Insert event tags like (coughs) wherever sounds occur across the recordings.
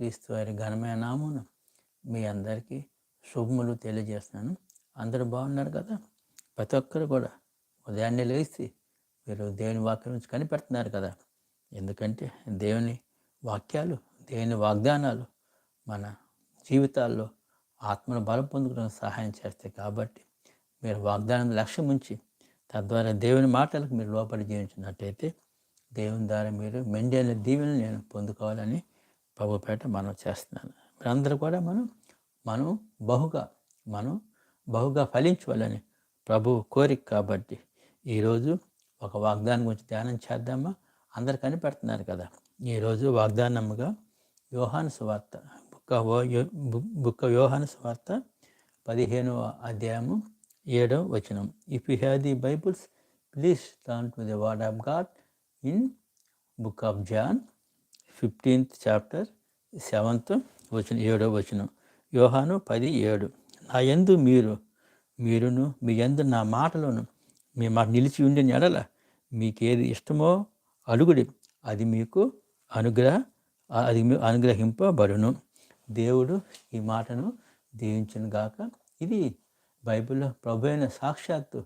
క్రీస్తు వారి ఘనమైన నామున మీ అందరికీ శుభములు తెలియజేస్తున్నాను. అందరూ బాగున్నారు కదా? ప్రతి ఒక్కరు కూడా ఉదయాన్నే లేచి మీరు దేవుని వాక్యం నుంచి కనిపెడుతున్నారు కదా? ఎందుకంటే దేవుని వాక్యాలు దేవుని వాగ్దానాలు మన జీవితాల్లో ఆత్మను బలం పొందుకునే సహాయం చేస్తాయి కాబట్టి మీరు వాగ్దానం లక్ష్యం ఉంచి తద్వారా దేవుని మాటలకు మీరు లోపలి జీవించినట్టయితే దేవుని ద్వారా మీరు మెండైన దీవెని నేను పొందుకోవాలని ప్రభుపేట మనం చేస్తున్నాను. మీరందరూ కూడా మనం మనం బహుగా మనం బహుగా ఫలించవాలని ప్రభు కోరిక కాబట్టి ఈరోజు ఒక వాగ్దానం గురించి ధ్యానం చేద్దామా? అందరు కనిపెడుతున్నారు కదా. ఈరోజు వాగ్దానముగా యోహాను సువార్త బుక్క బుక్క బుక్ యోహాను సువార్త పదిహేనవ అధ్యాయము ఏడవ వచనం. If you have the bibles please turn to the word of God in book of John fifteenth chapter seventh వచనం ఏడో వచనం. యోహాను పది ఏడు. నా యందు మీరు మీరును మీ ఎందు నా మాటలను మీ మాట నిలిచి ఉండే ఎడల మీకేది ఇష్టమో అడుగుడి. అది మీకు అనుగ్రహ అది మీ అనుగ్రహింపబడును. దేవుడు ఈ మాటను దీవించను గాక. ఇది బైబిల్లో ప్రభు అయిన సాక్షాత్తు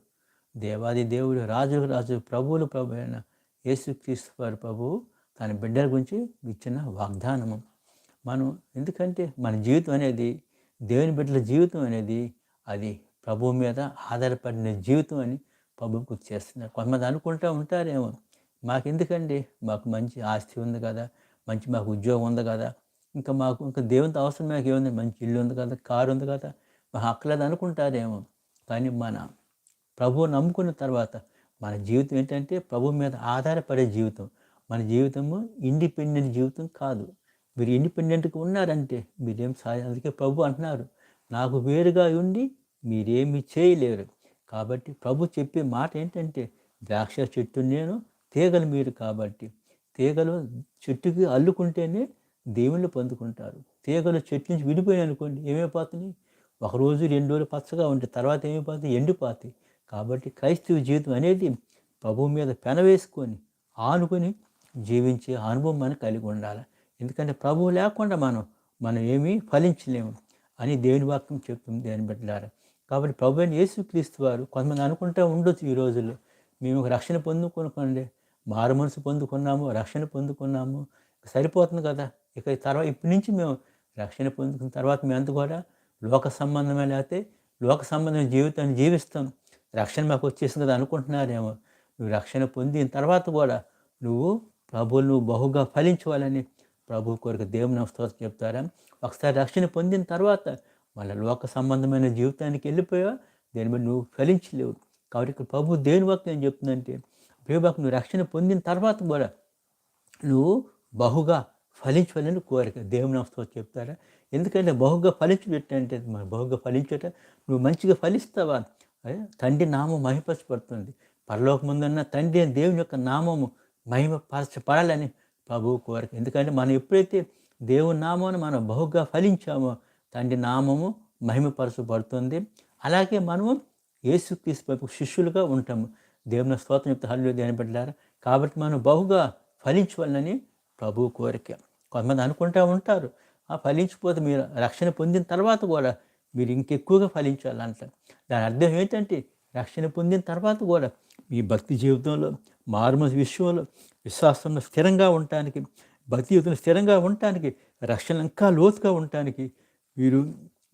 దేవాది దేవుడు రాజు రాజు ప్రభువులు ప్రభు అయిన యేసుక్రీస్తు వారి ప్రభువు తన బిడ్డల గురించి ఇచ్చిన వాగ్దానము. మనం ఎందుకంటే మన జీవితం అనేది దేవుని బిడ్డల జీవితం అనేది అది ప్రభువు మీద ఆధారపడిన జీవితం అని ప్రభు గుర్తు చేస్తున్నారు. కొంతమంది అనుకుంటూ ఉంటారేమో మాకు ఎందుకండి మాకు మంచి ఆస్తి ఉంది కదా మంచి మాకు ఉద్యోగం ఉంది కదా ఇంకా మాకు ఇంకా దేవునితో అవసరం మాకు ఏముంది? మంచి ఇల్లు ఉంది కదా కారు ఉంది కదా మాకు అక్కలేదు అనుకుంటారేమో. కానీ మన ప్రభువు నమ్ముకున్న తర్వాత మన జీవితం ఏంటంటే ప్రభు మీద ఆధారపడే జీవితం. మన జీవితము ఇండిపెండెంట్ జీవితం కాదు. మీరు ఇండిపెండెంట్గా ఉన్నారంటే మీరేం సాయం అందుకే ప్రభు అంటున్నారు. నాకు వేరుగా ఉండి మీరేమి చేయలేరు. కాబట్టి ప్రభు చెప్పే మాట ఏంటంటే ద్రాక్ష చెట్టు నేను తీగలు మీరు కాబట్టి. తీగలు చెట్టుకి అల్లుకుంటేనే దేవుళ్ళు పొందుకుంటారు. తీగలు చెట్టు నుంచి విడిపోయినాయి అనుకోండి ఏమైపోతుంది ఒకరోజు రెండు రోజులు పచ్చగా ఉంటే తర్వాత ఏమైపోతుంది ఎండిపోతాయి. కాబట్టి క్రైస్తవ జీవితం అనేది ప్రభు మీద పెనవేసుకొని ఆనుకొని జీవించే అనుభవం మనం కలిగి ఉండాలి. ఎందుకంటే ప్రభువు లేకుండా మనం మనం ఏమీ ఫలించలేము అని దేవుని వాక్యం చెప్తుంది దేని బిడ్డలారా. కాబట్టి ప్రభు అని యేసుక్రీస్తు వారు కొంతమంది అనుకుంటూ ఉండొచ్చు ఈ రోజుల్లో. మేము ఒక రక్షణ పొందుకొనుకోండి మారు మనసు పొందుకున్నాము రక్షణ పొందుకున్నాము సరిపోతుంది కదా. ఇక తర్వాత ఇప్పటి నుంచి మేము రక్షణ పొందుకున్న తర్వాత మేము కూడా లోక సంబంధమే లేకపోతే లోక సంబంధమైన జీవితాన్ని జీవిస్తాం. రక్షణ మాకు వచ్చేసింది కదా అనుకుంటున్నారేమో. నువ్వు రక్షణ పొందిన తర్వాత కూడా నువ్వు ప్రభువులు నువ్వు బహుగా ఫలించవాలని ప్రభు కొరకు దేవుని స్తోత్రం చెప్తారా? ఒకసారి రక్షణ పొందిన తర్వాత మళ్ళీ లోక సంబంధమైన జీవితానికి వెళ్ళిపోయా? దేని మీద నువ్వు ఫలించలేవు. కాబట్టి ఇక్కడ ప్రభు దేని వాక్యం ఏం చెప్తుందంటే ప్రేమకు నువ్వు రక్షణ పొందిన తర్వాత కూడా నువ్వు బహుగా ఫలించాలని కోరిక దేవుని స్తోత్రం చెప్తారా? ఎందుకంటే బహుగా ఫలించబెట్టంటే బహుగా ఫలించట నువ్వు మంచిగా ఫలిస్తావా? తండ్రి నామం మహిపరచబడుతుంది పరలోక ముందున్న తండ్రి అని దేవుని యొక్క నామము మహిమపరచబడాలని ప్రభు కోరిక ఎందుకంటే మనం ఎప్పుడైతే దేవుని నామాన్ని మనం బహుగా ఫలించామో తండ్రి నామము మహిమపరచబడుతుంది. అలాగే మనము యేసుక్రీస్తు శిష్యులుగా ఉంటాము. దేవుని స్తోత్రం చెప్తే హల్లు దేని పెట్టారు కాబట్టి మనం బహుగా ఫలించవాలని ప్రభు కోరిక. కొంతమంది అనుకుంటూ ఉంటారు. ఆ ఫలించిపోతే మీరు రక్షణ పొందిన తర్వాత కూడా మీరు ఇంకెక్కువగా ఫలించాలంట. దాని అర్థం ఏంటంటే రక్షణ పొందిన తర్వాత కూడా మీ భక్తి జీవితంలో మారుమ విషయంలో విశ్వాసంలో స్థిరంగా ఉండటానికి భక్తి జీవితంలో స్థిరంగా ఉండటానికి రక్షణ ఇంకా లోతుగా ఉండటానికి మీరు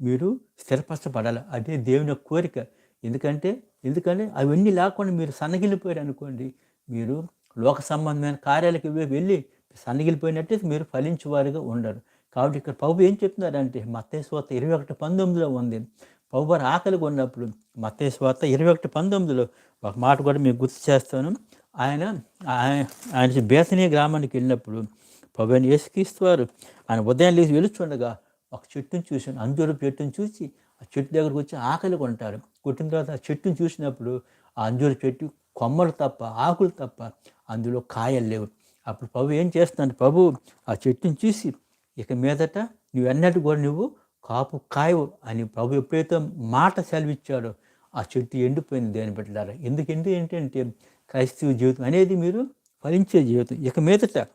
మీరు స్థిరపరచబడాలి. అదే దేవుని కోరిక. ఎందుకంటే ఎందుకంటే అవన్నీ లేకుండా మీరు సన్నగిలిపోయారు అనుకోండి మీరు లోక సంబంధమైన కార్యాలకు వెళ్ళి సన్నగిలిపోయినట్టే మీరు ఫలించేవారుగా ఉండరు. కాబట్టి ఇక్కడ ప్రభు ఏం చెప్తున్నారంటే మత్తేశ్వాత ఇరవై ఒకటి పంతొమ్మిదిలో ఉంది. ప్రభు ఆకలి కొన్నప్పుడు ఉన్నప్పుడు మత్తేశ్వాత ఇరవై ఒకటి పంతొమ్మిదిలో ఒక మాట కూడా మీకు గుర్తు చేస్తాను. ఆయన ఆయన ఆయన గ్రామానికి వెళ్ళినప్పుడు పవన్ అని ఆయన ఉదయం లేచి వెలుచుండగా ఒక చెట్టును చూశాను. అంజూరు చెట్టును చూసి ఆ చెట్టు దగ్గరకు వచ్చి ఆకలి కొంటారు. కొట్టిన తర్వాత ఆ చెట్టును చూసినప్పుడు ఆ అంజూరు చెట్టు కొమ్మలు తప్ప ఆకులు తప్ప అందులో కాయలు లేవు. అప్పుడు ప్రభు ఏం చేస్తున్నాడు? ప్రభు ఆ చెట్టును చూసి ఇక మీదట నువ్వు ఎన్నట్టు కూడా నువ్వు కాపు కాయవు అని ప్రభు ఎప్పుడైతే మాట సెలవిచ్చాడో ఆ చెట్టు ఎండిపోయింది దేని పెట్టారా ఎందుకు ఏంటంటే క్రైస్తవ జీవితం అనేది మీరు ఫలించే జీవితం. ఇక మీదట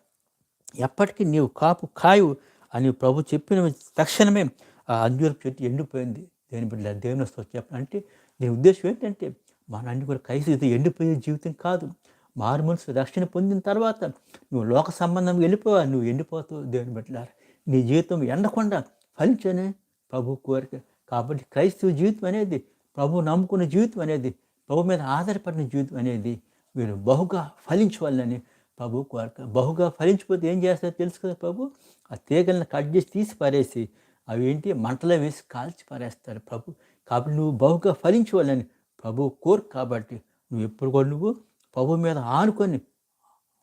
ఎప్పటికీ నీవు కాపు కాయవు అని ప్రభు చెప్పిన తక్షణమే ఆ అంజూరపు చెట్టు ఎండిపోయింది దేని బిడ్డ దేవుని వస్తూ చెప్పండి. అంటే దీని ఉద్దేశం ఏంటంటే మన అన్ని కూడా కలిసి ఎండిపోయే జీవితం కాదు. మారు మనసు రక్షణ పొందిన తర్వాత నువ్వు లోక సంబంధం వెళ్ళిపోవా నువ్వు ఎండిపోతావు దేవుని బిడ్డలారా నీ జీవితం ఎండకుండా ఫలించనే ప్రభు కోరిక. కాబట్టి క్రైస్తవ జీవితం అనేది ప్రభు నమ్ముకున్న జీవితం అనేది ప్రభు మీద ఆధారపడిన జీవితం అనేది మీరు బహుగా ఫలించవాలని ప్రభు కోరిక. బహుగా ఫలించిపోతే ఏం చేస్తారో తెలుసు కదా ప్రభు? ఆ తీగలను కట్ చేసి తీసి పారేసి అవి ఏంటి? మంటలో వేసి కాల్చి పారేస్తారు ప్రభు. కాబట్టి నువ్వు బహుగా ఫలించవాలని ప్రభు కోరు కాబట్టి నువ్వు ఎప్పుడు కూడా నువ్వు ప్రభు మీద ఆనుకొని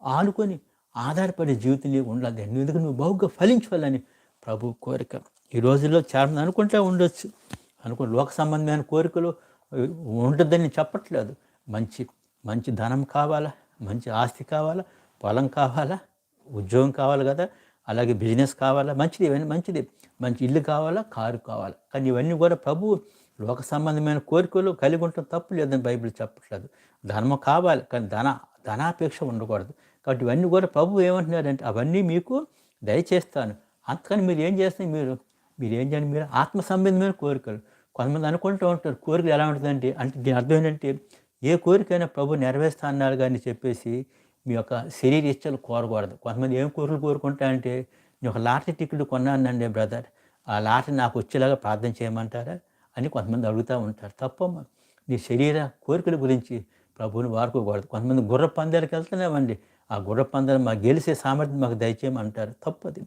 ఆనుకొని ఆధారపడే జీవితం ఉండాలి ఎందుకు? నువ్వు బహుగా ఫలించవాలని ప్రభు కోరిక. ఈ రోజుల్లో చాలా అనుకుంటే ఉండొచ్చు. అనుకో లోక సంబంధమైన కోరికలు ఉంటుందని చెప్పట్లేదు. మంచి మంచి ధనం కావాలా? మంచి ఆస్తి కావాలా? పొలం కావాలా? ఉద్యోగం కావాలి కదా? అలాగే బిజినెస్ కావాలా? మంచిది ఇవన్నీ మంచిది. మంచి ఇల్లు కావాలా? కారు కావాలా? కానీ ఇవన్నీ కూడా ప్రభు లోక సంబంధమైన కోరికలు కలిగి ఉండటం తప్పు లేదని బైబిల్ చెప్పట్లేదు. ధనము కావాలి కానీ ధన ధనాపేక్ష ఉండకూడదు. కాబట్టి ఇవన్నీ కూడా ప్రభు ఏమంటున్నారంటే అవన్నీ మీకు దయచేస్తాను. అంతకని మీరు ఏం చేస్తే మీరు మీరు ఏం చేయండి మీరు ఆత్మ సంబంధమైన కోరికలు. కొంతమంది అనుకుంటూ ఉంటారు కోరికలు ఎలా ఉంటుందంటే అంటే దీని అర్థం ఏంటంటే ఏ కోరికైనా ప్రభు నెరవేరుస్తా అన్నారు కానీ చెప్పేసి మీ యొక్క శరీర ఇచ్చలు కోరకూడదు. కొంతమంది ఏం కోరికలు కోరుకుంటారంటే నేను ఒక లాటరీ టికెట్ కొన్నానండి బ్రదర్ ఆ లాటరీ నాకు వచ్చేలాగా ప్రార్థన చేయమంటారా? అని కొంతమంది అడుగుతూ ఉంటారు. తప్పమ్మ. నీ శరీర కోరికల గురించి ప్రభువుని వాడుకోకూడదు. కొంతమంది గుర్ర పందాలకు వెళ్తున్నామండి. ఆ గుర్ర పందాలు మాకు గెలిచే సామర్థ్యం మాకు దయచేయమంటారు. తప్పది.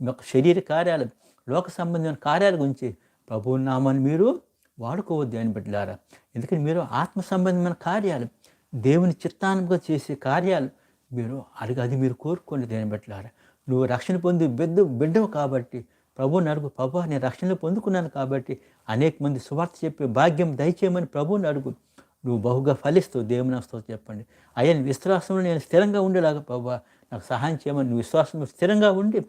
మీ యొక్క శరీర కార్యాలు లోక సంబంధమైన కార్యాల గురించి ప్రభువు నామాన్ని మీరు వాడుకోవద్దు అని బిడ్డలారా. ఎందుకంటే మీరు ఆత్మ సంబంధమైన కార్యాలు దేవుని చిత్తానుగా చేసే కార్యాలు మీరు అడిగి అది మీరు కోరుకోండి దేని బిడ్డలారా. నువ్వు రక్షణ పొంది బిడ్డ బిడ్డవు కాబట్టి ప్రభువుని అడుగు ప్రభు నేను రక్షణ పొందుకున్నాను కాబట్టి అనేక మంది సువార్త చెప్పే భాగ్యం దయచేయమని ప్రభువుని అడుగు. నువ్వు బహుగా ఫలిస్తూ దేవుని వస్తావు చెప్పండి. అయ్యా విశ్వాసంలో నేను స్థిరంగా ఉండేలాగా ప్రభు నాకు సహాయం చేయమని నువ్వు విశ్వాసంలో స్థిరంగా ఉండి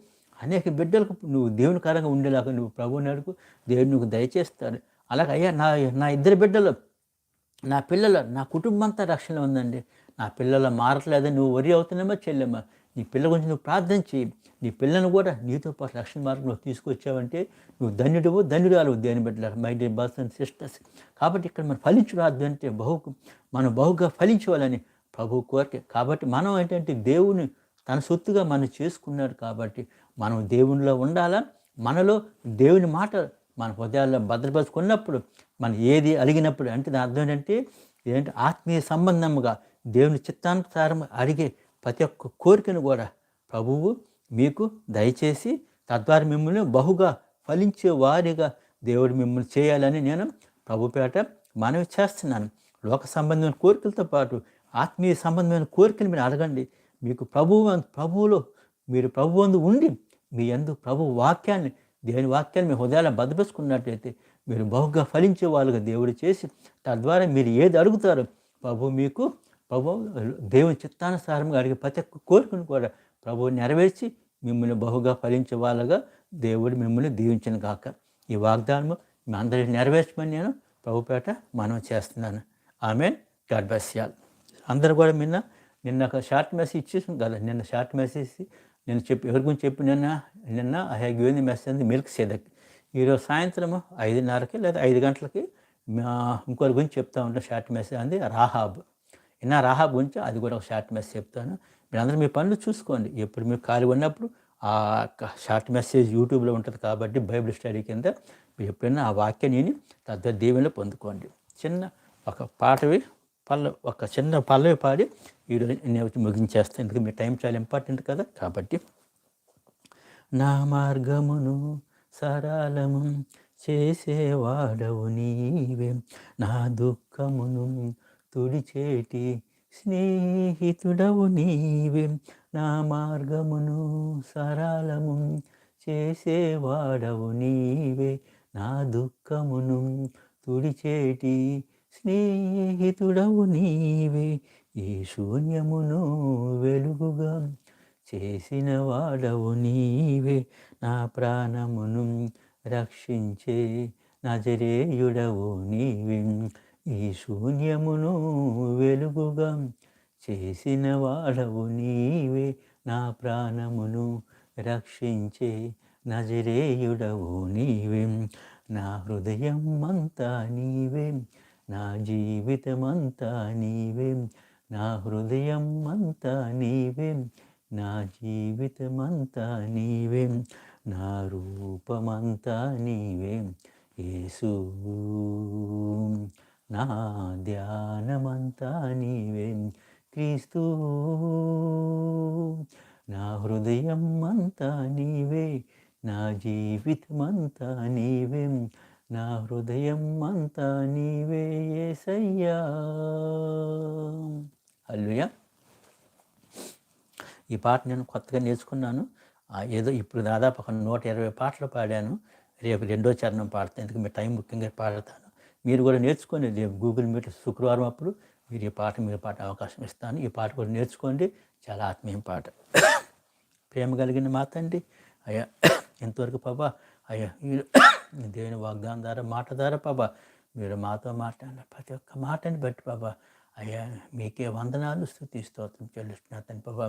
అనేక బిడ్డలకు నువ్వు దేవుని కారంగా ఉండేలాగా నువ్వు ప్రభువుని అడుగు దేవుడు నువ్వు దయచేస్తాడు. అలాగే అయ్యా నా నా ఇద్దరు బిడ్డలు నా పిల్లలు నా కుటుంబం అంతా రక్షణ ఉందండి. నా పిల్లలు మారట్లేదని నువ్వు వరి అవుతున్నామా చెల్లెమ్మా? నీ పిల్ల గురించి నువ్వు ప్రార్థన చేయి. నీ పిల్లను కూడా నీతో పాటు రక్షణ మార్గంలో తీసుకొచ్చావంటే నువ్వు ధన్యుడివో ధన్యురాలు దేని బిడ్డలు. My dear brothers and sisters కాబట్టి ఇక్కడ మనం ఫలించరాదు అంటే బహు మనం బహుగా ఫలించవాలని ప్రభు కోరిక. కాబట్టి మనం ఏంటంటే దేవుని తన సొత్తుగా మనం చేసుకున్నాడు కాబట్టి మనం దేవునిలో ఉండాలా? మనలో దేవుని మాట మన హృదయాల్లో భద్రపరుచుకున్నప్పుడు మనం ఏది అడిగినప్పుడు అంటే దాని అర్థం ఏంటంటే ఏంటంటే ఆత్మీయ సంబంధముగా దేవుని చిత్తానుసారం అడిగే ప్రతి ఒక్క కోరికను కూడా ప్రభువు మీకు దయచేసి తద్వారా మిమ్మల్ని బహుగా ఫలించే వారిగా దేవుడు మిమ్మల్ని చేయాలని నేను ప్రభుపేట మనవి చేస్తున్నాను. లోక సంబంధమైన కోరికలతో పాటు ఆత్మీయ సంబంధమైన కోరికలు మీరు అడగండి. మీకు ప్రభువు ప్రభువులో మీరు ప్రభు అందు ఉండి మీ అందు ప్రభు వాక్యాన్ని దేవుని వాక్యాన్ని మీ హృదయాల భద్రపరుచుకున్నట్లయితే మీరు బహుగా ఫలించే వాళ్ళుగా దేవుడు చేసి తద్వారా మీరు ఏది అడుగుతారో ప్రభు మీకు ప్రభు దేవుని చిత్తానుసారంగా అడిగే ప్రతి ఒక్క కోరికను కూడా ప్రభువు నెరవేర్చి మిమ్మల్ని బహుగా ఫలించే వాళ్ళగా దేవుడు మిమ్మల్ని దీవించిన కాక ఈ వాగ్దానము మీ అందరికీ నెరవేర్చమని నేను ప్రభుపేట మనం చేస్తున్నాను. ఆమె గాడ్ బస్యాల్ అందరూ కూడా నిన్న నిన్న ఒక షార్ట్ మెసేజ్ ఇచ్చేసాం కదా నిన్న షార్ట్ మెసేజ్ నేను చెప్పి ఎవరి గురించి చెప్పి నిన్న నిన్న I have given the message milk సేదక్ ఈరోజు సాయంత్రం ఐదున్నరకి లేదా ఐదు గంటలకి ఇంకోరి గురించి చెప్తా ఉంటాను షార్ట్ మెసేజ్ అంది రాహాబ్. ఇన్న రాహాబ్ గురించి అది కూడా ఒక షార్ట్ మెసేజ్ చెప్తాను. మీరందరూ మీ పనులు చూసుకోండి. ఎప్పుడు మీరు ఖాళీ ఉన్నప్పుడు ఆ షార్ట్ మెసేజ్ యూట్యూబ్లో ఉంటుంది కాబట్టి బైబిల్ స్టడీ కింద మీరు ఎప్పుడైనా ఆ వాక్యాన్ని విని దీవెనలో పొందుకోండి. చిన్న ఒక పాటవి పల్ల ఒక చిన్న పల్లవి పాడి ఈరోజు నేను ముగించేస్తాను ఎందుకంటే మీ టైం చాలా ఇంపార్టెంట్ కదా? కాబట్టి నా మార్గమును సరళము చేసేవాడవు నీవే. నా దుఃఖమును తుడిచేటి స్నేహితుడవు నీవే. నా మార్గమును సరళము చేసేవాడవు నీవే. నా దుఃఖమును తుడిచేటి స్నేహితుడవు నీవే ఈ శూన్యమును వెలుగుగా చేసిన వాడవు నీవే. నా ప్రాణమును రక్షించే నజరేయుడవు నీవే. ఈ శూన్యమును వెలుగుగా చేసిన వాడవు నీవే. నా ప్రాణమును రక్షించే నజరేయుడవు నీవే. నా హృదయం అంతా నీవే. నా జీవితమంతా నీవే నా హృదయం అంతా నీవే నా జీవితమంతా నీవే నా రూపమంతా నీవే. యేసు నా ధ్యానమంతా నీవే. క్రీస్తు నా హృదయం అంతా నీవే నా జీవితమంతా నీవే. నా హృదయం అంతా నీవే ఏసయ్యా. అల్లుయా ఈ పాట నేను కొత్తగా నేర్చుకున్నాను. ఏదో ఇప్పుడు దాదాపు ఒక నూట ఇరవై పాటలు పాడాను. రేపు రెండో చరణం పాడతాను ఎందుకు మీ టైం ముఖ్యంగా పాడతాను. మీరు కూడా నేర్చుకోండి రేపు గూగుల్ మీట్ శుక్రవారం అప్పుడు మీరు ఈ పాట మీరు పాట అవకాశం ఇస్తాను. ఈ పాట కూడా నేర్చుకోండి. చాలా ఆత్మీయం పాట. (coughs) ప్రేమ కలిగిన మాతండి అయ్యా ఎంతవరకు పాపా అయ్యా దేవుని వాగ్దానం ద్వారా మాట ద్వారా బాబా మీరు మాతో మాట్లాడిన ప్రతి ఒక్క మాటని బట్టి బాబా అయ్యా మీకే వందనాలు స్థుతి స్తోత్రం చెల్లిస్తున్నా తండ్రి బాబా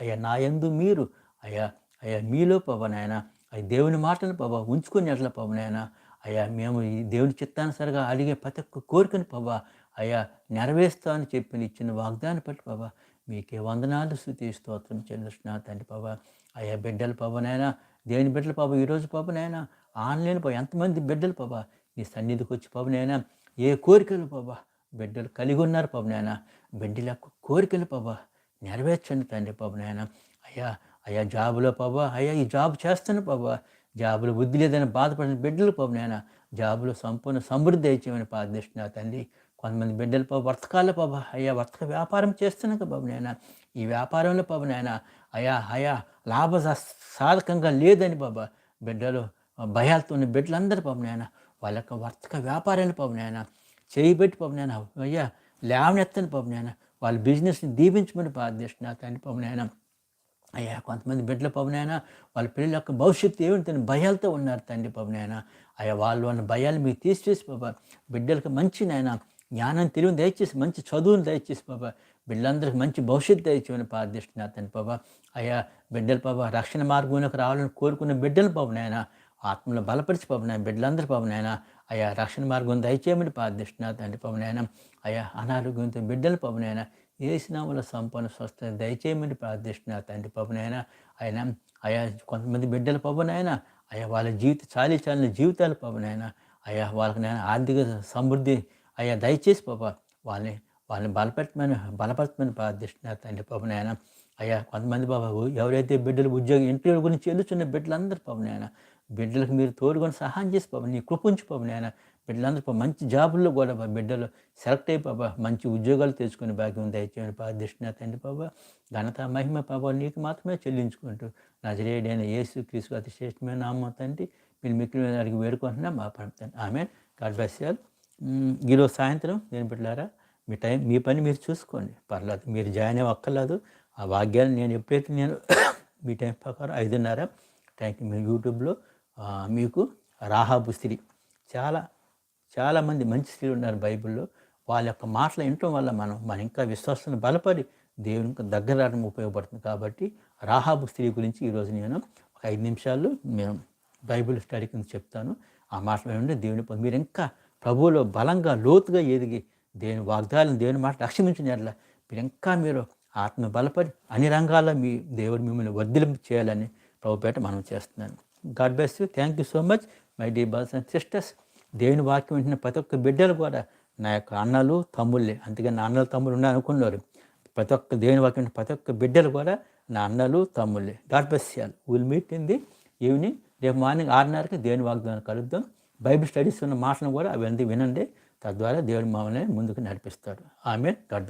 అయ్యా నా ఎందు మీరు అయ్యా అయ్యా మీలో పవన్ ఆయన అయ్యా దేవుని మాటను పాపా ఉంచుకుని ఎట్ల పాపా అయ్యా మేము ఈ దేవుని చిత్తానుసారిగా అడిగే ప్రతి ఒక్క కోరికను పవ అయ్యా నెరవేరుస్తా అని చెప్పిన ఇచ్చిన వాగ్దాన్ని బట్టి పాపా మీకే వందనాలు స్థుతి స్తోత్రం చెల్లిస్తున్నా తండ్రి పాపా అయ్యా బిడ్డలు పవనైనా దేవుని బిడ్డలు పాప? ఈరోజు పాపనైనా ఆన్లైన్ పాప. ఎంతమంది బిడ్డలు పాప? నీ సన్నిధికి వచ్చి నాయన ఏ కోరికలు పాప? బిడ్డలు కలిగి ఉన్నారు నాయనా. బిడ్డల కోరికలు పాప. నెరవేర్చండి తండ్రి పాపనైనా అయ్యా అయ్యా జాబులో పాప. అయ్యా ఈ జాబ్ చేస్తాను పాప. జాబులో బుద్ధి లేదని బాధపడిన బిడ్డలు పాపనైనా జాబులో సంపూర్ణ సమృద్ధి ఇచ్చేమని ప్రార్థిస్తున్నా తండ్రి. కొంతమంది బిడ్డలు పాప వర్తకాల పాప. అయ్యా వర్తక వ్యాపారం చేస్తున్నాక బాబు నాయన. ఈ వ్యాపారంలో పాప నాయన అయ్యా అయా లాభ సాధకంగా లేదని బాబా బిడ్డలు భయాలతో ఉన్న బిడ్డలందరూ పాప నాయన వాళ్ళ యొక్క వర్తక వ్యాపారాలు పాప నాయన చేయబెట్టి పాప నాయన అయ్యా లేవనెత్తని పాప నాయన వాళ్ళ బిజినెస్ని దీపించమని ప్రార్థిస్తున్నా తండ్రి పాప నాయన. అయ్యా కొంతమంది బిడ్డల పవనాయన వాళ్ళ పిల్లల యొక్క భవిష్యత్తు ఏమిటని భయాలతో ఉన్నారు తండ్రి పవనాయన అయ్యా వాళ్ళు ఉన్న భయాలు మీకు తీసివేసి బాబా బిడ్డలకు మంచి నాయన జ్ఞానం తెలివిని దయచేసి మంచి చదువుని దయచేసి బాబా బిడ్డలందరికీ మంచి భవిష్యత్తు దయచేయమని ప్రార్థిస్తున్నారు తండ్రి బాబా అయ్యా బిడ్డల బాబా రక్షణ మార్గంలోకి రావాలని కోరుకున్న బిడ్డలు పవనాయన ఆత్మలో బలపరిచి పవనాయన బిడ్డలందరూ పవనైనా అయ్యా రక్షణ మార్గం దయచేయమని ప్రార్థిస్తున్నా తండ్రి పవనాయన అయ్యా అనారోగ్యంతో బిడ్డలు పవనాయన ఏసినాముల సంపన్న స్వస్థ దయచేయమని ప్రార్థిస్తున్నా తండ్రి పవనాయన ఆయన అయా కొంతమంది బిడ్డల పవనాయన అయ్యా వాళ్ళ జీవిత చాలి చాలిన జీవితాలు పవనాయన అయ్యా వాళ్ళకి నేను ఆర్థిక సమృద్ధి అయ్యా దయచేసి పాప వాళ్ళని వాళ్ళని బలపెట్టమని బలపరచమని ప్రార్థిస్తున్నారు తండ్రి పవనాయన అయ్యా కొంతమంది బాబు ఎవరైతే బిడ్డలు ఉద్యోగం ఇంటర్వ్యూ గురించి వెళ్తున్న బిడ్డలందరూ నాయన బిడ్డలకు మీరు తోడుకొని సహాయం చేసి పాప నీ కృపించి పాప నాయన బిడ్డలందరూ మంచి జాబుల్లో కూడా బిడ్డలు సెలెక్ట్ అయ్యి బాబా మంచి ఉద్యోగాలు తెచ్చుకుని భాగ్యం దయచేయని ప్రార్థిస్తున్నా తండ్రి పాప ఘనత మహిమ పాప నీకు మాత్రమే చెల్లించుకుంటూ నజరేడైన యేసు క్రీస్తు అతి శ్రేష్టమైన నామం తండ్రి మీరు మిక్కిలి అడిగి వేడుకుంటున్నా. మా ప్రాంతం ఆమె గాడ్ బ్లెస్ ఈరోజు సాయంత్రం నేను బిడ్డలారా మీ టైం మీ పని మీరు చూసుకోండి. పర్లేదు మీరు జాయిన్ అవ్వక్కర్లేదు ఆ భాగ్యాలు నేను ఎప్పుడైతే నేను (coughs) మీ టైం ప్రకారం ఐదున్నర టైంకి మీ యూట్యూబ్లో మీకు రాహాబు స్త్రీ. చాలా చాలామంది మంచి స్త్రీలు ఉన్నారు బైబిల్లో. వాళ్ళ యొక్క మాటలు వినటం వల్ల మనం మన ఇంకా విశ్వాసాన్ని బలపడి దేవునికి దగ్గర రావడం ఉపయోగపడుతుంది. కాబట్టి రాహాబు స్త్రీ గురించి ఈరోజు నేను ఒక ఐదు నిమిషాలు మేము బైబిల్ స్టడీ కింద చెప్తాను. ఆ మాటలు ఏమంటే దేవుని మీరు ఇంకా ప్రభువులో బలంగా లోతుగా ఎదిగి దేని వాగ్దాలను దేని మాట లక్ష్యమించిన ఎట్లా మీరు ఇంకా మీరు ఆత్మ బలపడి అన్ని రంగాల్లో మీ దేవుడు మిమ్మల్ని వర్ధిలింపు చేయాలని ప్రభుపేట మనం చేస్తున్నాను. God bless you thank you so much my dear brothers and sisters దేవుని వాక్యం వింటున్న ప్రతి ఒక్క బిడ్డలు కూడా నా యొక్క అన్నలు తమ్ముళ్ళే అందుకని నా అన్నలు తమ్ముళ్ళు ఉన్నారు అనుకున్నారు. ప్రతి ఒక్క దేవుని వాక్యం వింటున్న ప్రతి ఒక్క బిడ్డలు కూడా నా అన్నలు తమ్ముళ్ళే. God bless y'all will meet in the evening రేపు మార్నింగ్ ఆరున్నరకి దేవుని వాగ్దానం కలుద్దాం. బైబిల్ స్టడీస్ ఉన్న మాటను కూడా అవన్నీ వినండి. తద్వారా దేవుడు మమ్మల్ని ముందుకు నడిపిస్తాడు ఆమె గాడ్